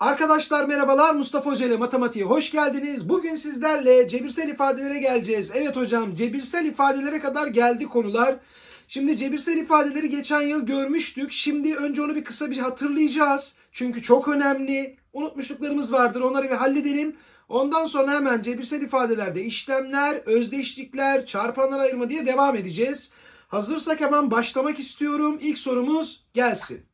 Arkadaşlar merhabalar Mustafa Hoca ile matematiğe hoş geldiniz. Bugün sizlerle cebirsel ifadelere geleceğiz. Evet hocam cebirsel ifadelere kadar geldi konular. Şimdi cebirsel ifadeleri geçen yıl görmüştük. Şimdi önce onu bir kısa bir hatırlayacağız. Çünkü çok önemli. Unutmuşluklarımız vardır onları bir halledelim. Ondan sonra hemen cebirsel ifadelerde işlemler, özdeşlikler, çarpanlar ayırma diye devam edeceğiz. Hazırsak hemen başlamak istiyorum. İlk sorumuz gelsin.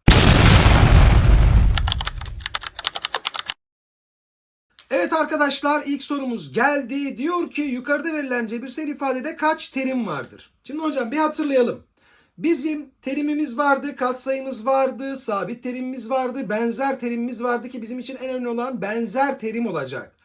Evet arkadaşlar ilk sorumuz geldi. Diyor ki yukarıda verilen cebirsel ifadede kaç terim vardır? Şimdi hocam bir hatırlayalım. Bizim terimimiz vardı, katsayımız vardı, sabit terimimiz vardı, benzer terimimiz vardı ki bizim için en önemli olan benzer terim olacak.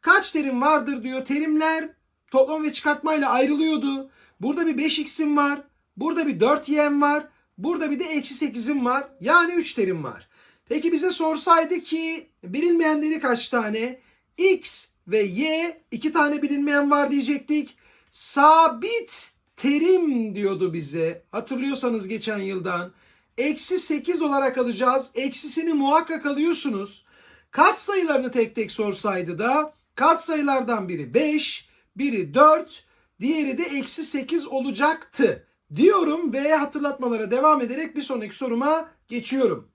Kaç terim vardır diyor. Terimler toplam ve çıkartmayla ayrılıyordu. Burada bir 5x'im var. Burada bir 4y'm var. Burada bir de eksi 8'im var. Yani 3 terim var. Peki bize sorsaydı ki bilinmeyenleri kaç tane? X ve Y iki tane bilinmeyen var diyecektik. Sabit terim diyordu bize. Hatırlıyorsanız geçen yıldan. Eksi 8 olarak alacağız. Eksisini muhakkak alıyorsunuz. Kat sayılarını tek tek sorsaydı da kat sayılardan biri 5, biri 4, diğeri de eksi 8 olacaktı. Diyorum ve hatırlatmalara devam ederek bir sonraki soruma geçiyorum.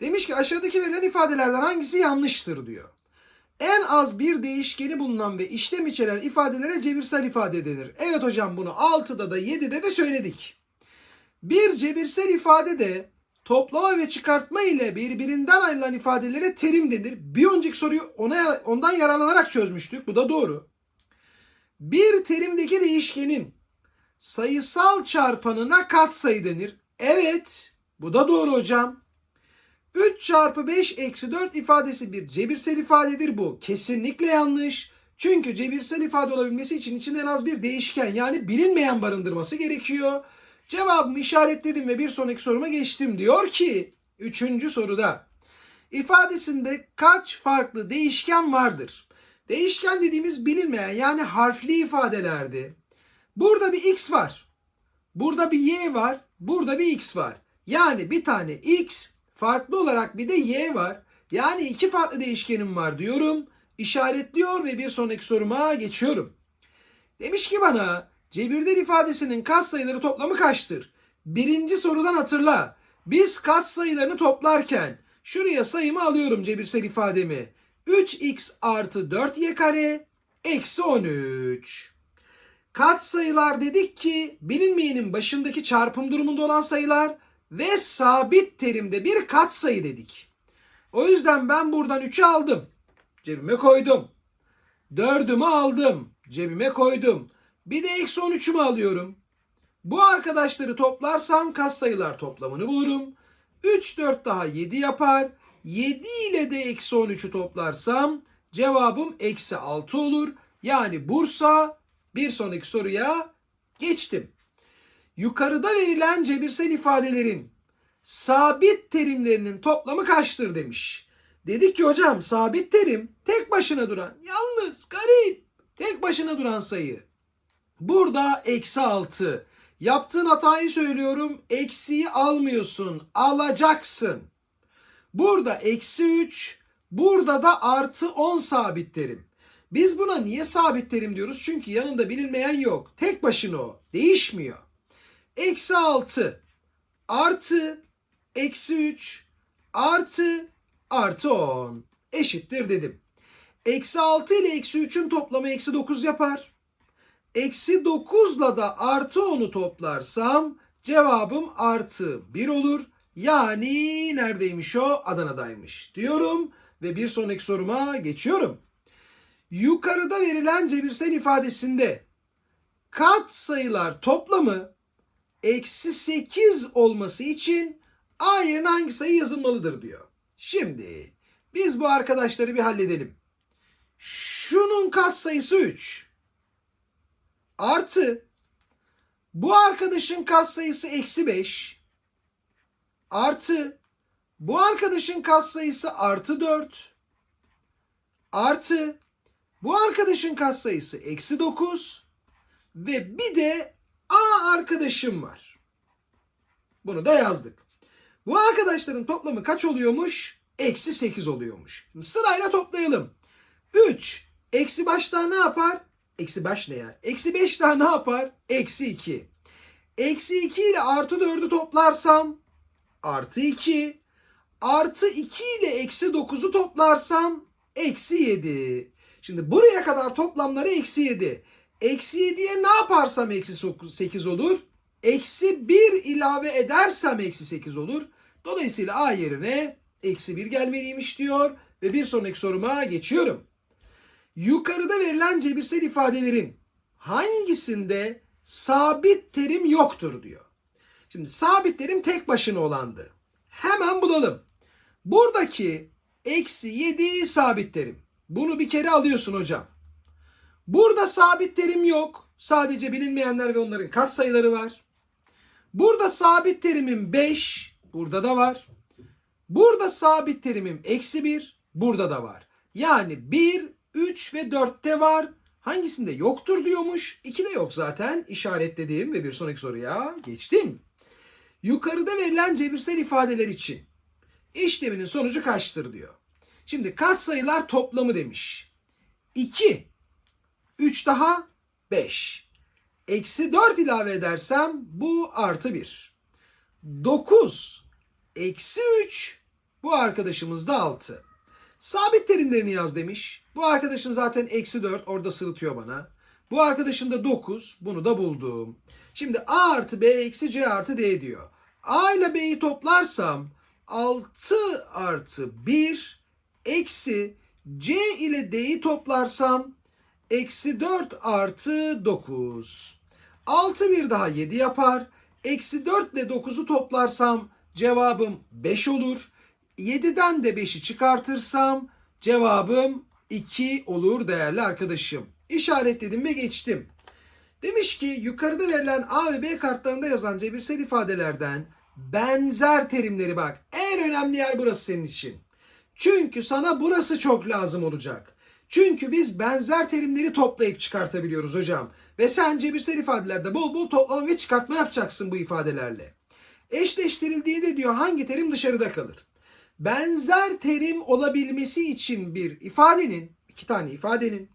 Demiş ki aşağıdaki verilen ifadelerden hangisi yanlıştır diyor. En az bir değişkeni bulunan ve işlem içeren ifadelere cebirsel ifade denir. Evet hocam bunu 6'da da 7'de de söyledik. Bir cebirsel ifade de toplama ve çıkartma ile birbirinden ayrılan ifadelere terim denir. Bir önceki soruyu ona ondan yararlanarak çözmüştük. Bu da doğru. Bir terimdeki değişkenin sayısal çarpanına katsayı denir. Evet, bu da doğru hocam. 3 çarpı 5 eksi 4 ifadesi bir cebirsel ifadedir bu. Kesinlikle yanlış. Çünkü cebirsel ifade olabilmesi için içinde en az bir değişken yani bilinmeyen barındırması gerekiyor. Cevabımı işaretledim ve bir sonraki soruma geçtim. Diyor ki 3. soruda ifadesinde kaç farklı değişken vardır? Değişken dediğimiz bilinmeyen yani harfli ifadelerdi. Burada bir x var. Burada bir y var. Burada bir x var. Yani bir tane x farklı olarak bir de y var. Yani iki farklı değişkenim var diyorum. İşaretliyor ve bir sonraki soruma geçiyorum. Demiş ki bana cebirdel ifadesinin katsayıları toplamı kaçtır? Birinci sorudan hatırla. Biz katsayılarını toplarken şuraya sayımı alıyorum cebirsel ifademi. 3x artı 4y kare eksi 13. Katsayılar dedik ki bilinmeyenin başındaki çarpım durumunda olan sayılar ve sabit terimde bir katsayı dedik. O yüzden ben buradan 3'ü aldım. Cebime koydum. 4'ümü aldım. Cebime koydum. Bir de eksi 13'ümü alıyorum. Bu arkadaşları toplarsam katsayılar toplamını bulurum. 3, 4 daha 7 yapar. 7 ile de eksi 13'ü toplarsam cevabım eksi 6 olur. Yani Bursa bir sonraki soruya geçtim. Yukarıda verilen cebirsel ifadelerin sabit terimlerinin toplamı kaçtır demiş. Dedik ki hocam sabit terim tek başına duran yalnız garip tek başına duran sayı. Burada eksi 6. Yaptığın hatayı söylüyorum. Eksiyi almıyorsun. Alacaksın. Burada eksi 3. Burada da artı 10 sabit terim. Biz buna niye sabit terim diyoruz? Çünkü yanında bilinmeyen yok. Tek başına o. Değişmiyor. Eksi 6 artı eksi 3 artı artı 10 eşittir dedim. Eksi 6 ile eksi 3'ün toplamı eksi 9 yapar. Eksi 9 ile da artı 10'u toplarsam cevabım artı 1 olur. Yani neredeymiş o? Adana'daymış diyorum ve bir sonraki soruma geçiyorum. Yukarıda verilen cebirsel ifadesinde kat sayılar toplamı eksi 8 olması için A yerine hangi sayı yazılmalıdır diyor. Şimdi biz bu arkadaşları bir halledelim. Şunun kat sayısı 3. Artı bu arkadaşın kat sayısı eksi 5. Artı bu arkadaşın kat sayısı artı 4. Artı bu arkadaşın kat sayısı eksi 9. Ve bir de A arkadaşım var. Bunu da yazdık. Bu arkadaşların toplamı kaç oluyormuş? eksi 8 oluyormuş. Şimdi sırayla toplayalım. 3 eksi baş daha ne yapar? Eksi baş ne ya? Eksi 5 daha ne yapar? Eksi 2. Eksi 2 ile artı 4'ü toplarsam artı 2. Artı 2 ile eksi 9'u toplarsam eksi 7. Şimdi buraya kadar toplamları eksi 7. Eksi 7'ye ne yaparsam eksi 8 olur? Eksi 1 ilave edersem eksi 8 olur. Dolayısıyla A yerine eksi 1 gelmeliymiş diyor. Ve bir sonraki soruma geçiyorum. Yukarıda verilen cebirsel ifadelerin hangisinde sabit terim yoktur diyor. Şimdi sabit terim tek başına olandı. Hemen bulalım. Buradaki eksi 7 sabit terim. Bunu bir kere alıyorsun hocam. Burada sabit terim yok. Sadece bilinmeyenler ve onların katsayıları var. Burada sabit terimim 5. Burada da var. Burada sabit terimim eksi 1. Burada da var. Yani 1, 3 ve 4'te var. Hangisinde yoktur diyormuş. 2'de yok zaten. İşaretledim ve bir sonraki soruya geçtim. Yukarıda verilen cebirsel ifadeler için işleminin sonucu kaçtır diyor. Şimdi katsayılar toplamı demiş. 2, 3 daha 5. Eksi 4 ilave edersem bu artı 1. 9, eksi 3, bu arkadaşımız da 6. Sabit terimlerini yaz demiş. Bu arkadaşın zaten eksi 4 orada sırıtıyor bana. Bu arkadaşın da 9. Bunu da buldum. Şimdi A artı B eksi C artı D diyor. A ile B'yi toplarsam 6 artı 1 eksi C ile D'yi toplarsam eksi 4 artı 9. 6 bir daha 7 yapar. Eksi 4 ile 9'u toplarsam cevabım 5 olur. 7'den de 5'i çıkartırsam cevabım 2 olur değerli arkadaşım. İşaretledim ve geçtim. Demiş ki yukarıda verilen A ve B kartlarında yazan cebirsel ifadelerden benzer terimleri bak. En önemli yer burası senin için. Çünkü sana burası çok lazım olacak. Çünkü biz benzer terimleri toplayıp çıkartabiliyoruz hocam. Ve sen cebirsel ifadelerde bol bol toplama ve çıkartma yapacaksın bu ifadelerle. Eşleştirildiği de diyor hangi terim dışarıda kalır? Benzer terim olabilmesi için bir ifadenin, iki tane ifadenin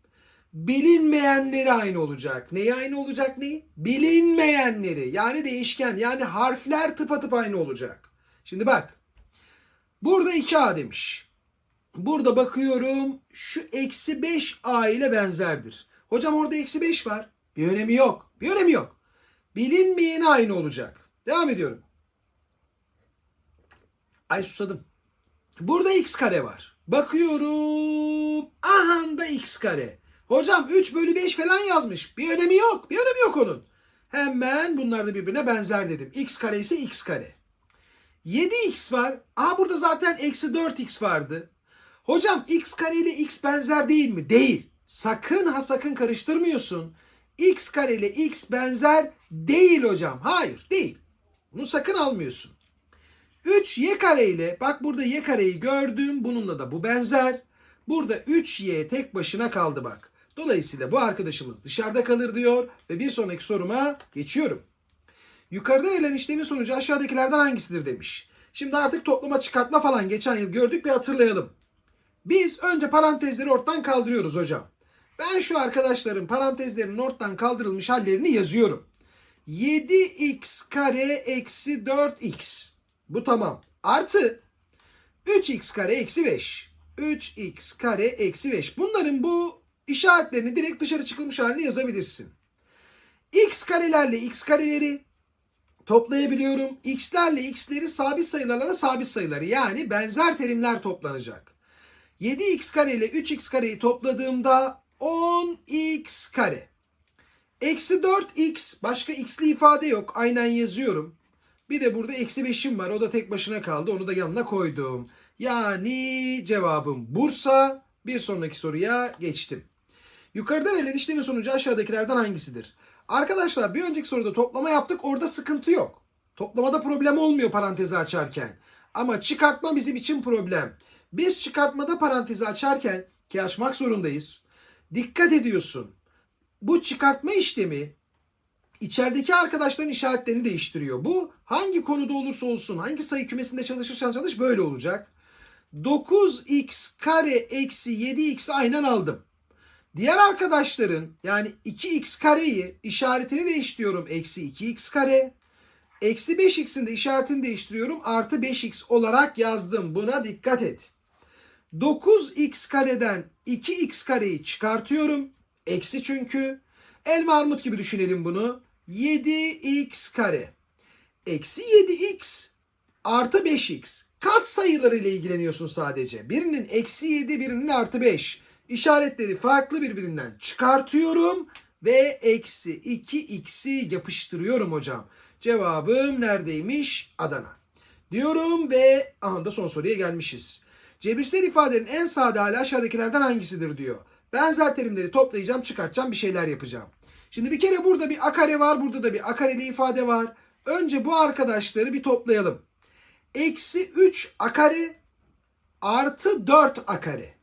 bilinmeyenleri aynı olacak. Neyi aynı olacak neyi? Bilinmeyenleri. Yani değişken yani harfler tıpatıp aynı olacak. Şimdi bak. Burada 2A demiş. Burada bakıyorum şu eksi 5A ile benzerdir. Hocam orada eksi 5 var. Bir önemi yok. Bir önemi yok. Bilinmeyeni aynı olacak. Devam ediyorum. Ay susadım. Burada x kare var. Bakıyorum. Aha da x kare. Hocam 3 bölü 5 falan yazmış. Bir önemi yok. Bir önemi yok onun. Hemen bunlar da birbirine benzer dedim. x kare ise x kare. 7x var. Aha burada zaten eksi 4x vardı. Hocam x kare ile x benzer değil mi? Değil. Sakın ha sakın karıştırmıyorsun. x kare ile x benzer değil hocam. Hayır değil. Bunu sakın almıyorsun. 3 y kare ile bak burada y kareyi gördüm. Bununla da bu benzer. Burada 3y tek başına kaldı bak. Dolayısıyla bu arkadaşımız dışarıda kalır diyor ve bir sonraki soruma geçiyorum. Yukarıda verilen işlemin sonucu aşağıdakilerden hangisidir demiş. Şimdi artık toplama çıkartma falan geçen yıl gördük bir hatırlayalım. Biz önce parantezleri ortadan kaldırıyoruz hocam. Ben şu arkadaşların parantezlerinin ortadan kaldırılmış hallerini yazıyorum. 7x kare eksi 4x. Bu tamam. Artı 3x kare eksi 5. 3x kare eksi 5. Bunların bu işaretlerini direkt dışarı çıkılmış halini yazabilirsin. x karelerle x kareleri toplayabiliyorum. x'lerle x'leri sabit sayılarla da sabit sayıları yani benzer terimler toplanacak. 7x kare ile 3x kareyi topladığımda 10x kare. Eksi 4x başka x'li ifade yok. Aynen yazıyorum. Bir de burada eksi 5'im var. O da tek başına kaldı. Onu da yanına koydum. Yani cevabım Bursa. Bir sonraki soruya geçtim. Yukarıda verilen işlemin sonucu aşağıdakilerden hangisidir? Arkadaşlar bir önceki soruda toplama yaptık. Orada sıkıntı yok. Toplamada problem olmuyor parantezi açarken. Ama çıkartma bizim için problem. Biz çıkartmada parantezi açarken ki açmak zorundayız. Dikkat ediyorsun. Bu çıkartma işlemi içerideki arkadaşların işaretlerini değiştiriyor. Bu hangi konuda olursa olsun, hangi sayı kümesinde çalışırsan çalış böyle olacak. 9x kare eksi 7x aynen aldım. Diğer arkadaşların yani 2x kareyi işaretini değiştiriyorum. Eksi 2x kare. Eksi 5x'in de işaretini değiştiriyorum. Artı 5x olarak yazdım. Buna dikkat et. 9x kareden 2x kareyi çıkartıyorum. Eksi çünkü. Elma armut gibi düşünelim bunu. 7x kare. Eksi 7x artı 5x. Kat sayıları ile ilgileniyorsun sadece. Birinin eksi 7 birinin artı 5. İşaretleri farklı birbirinden çıkartıyorum. Ve eksi 2x'i yapıştırıyorum hocam. Cevabım neredeymiş? Adana. Diyorum ve aha da son soruya gelmişiz. Cebirsel ifadenin en sade hali aşağıdakilerden hangisidir diyor. Benzer terimleri toplayacağım, çıkartacağım, bir şeyler yapacağım. Şimdi bir kere burada bir a kare var, burada da bir a kareli ifade var. Önce bu arkadaşları bir toplayalım. Eksi 3 a kare artı 4 a kare.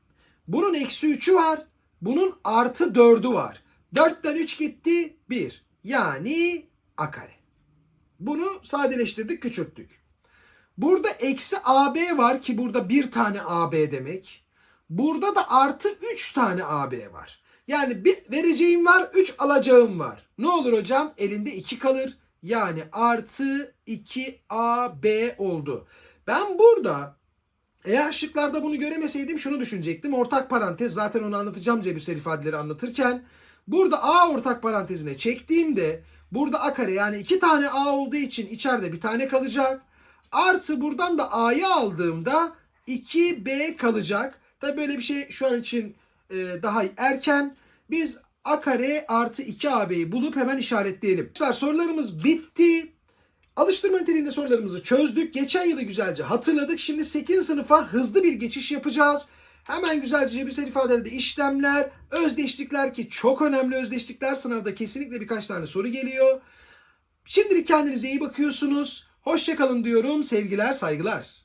Bunun eksi 3'ü var, bunun artı 4'ü var. 4'ten 3 gitti 1. Yani a kare. Bunu sadeleştirdik, küçülttük. Burada eksi AB var ki burada bir tane AB demek. Burada da artı 3 tane AB var. Yani bir vereceğim var, 3 alacağım var. Ne olur hocam? Elinde 2 kalır. Yani artı 2AB oldu. Ben burada eğer şıklarda bunu göremeseydim şunu düşünecektim. Ortak parantez zaten onu anlatacağım cebirsel ifadeleri anlatırken. Burada A ortak parantezine çektiğimde burada A kare yani iki tane A olduğu için içeride bir tane kalacak. Artı buradan da A'yı aldığımda 2B kalacak. Tabi böyle bir şey şu an için e, daha erken. Biz A kare artı 2AB'yi bulup hemen işaretleyelim. Arkadaşlar sorularımız bitti. Alıştırma niteliğinde sorularımızı çözdük. Geçen yılı güzelce hatırladık. Şimdi 8. sınıfa hızlı bir geçiş yapacağız. Hemen güzelce cebirsel ifadelerde işlemler, özdeşlikler ki çok önemli özdeşlikler. Sınavda kesinlikle birkaç tane soru geliyor. Şimdilik kendinize iyi bakıyorsunuz. Hoşçakalın diyorum. Sevgiler, saygılar.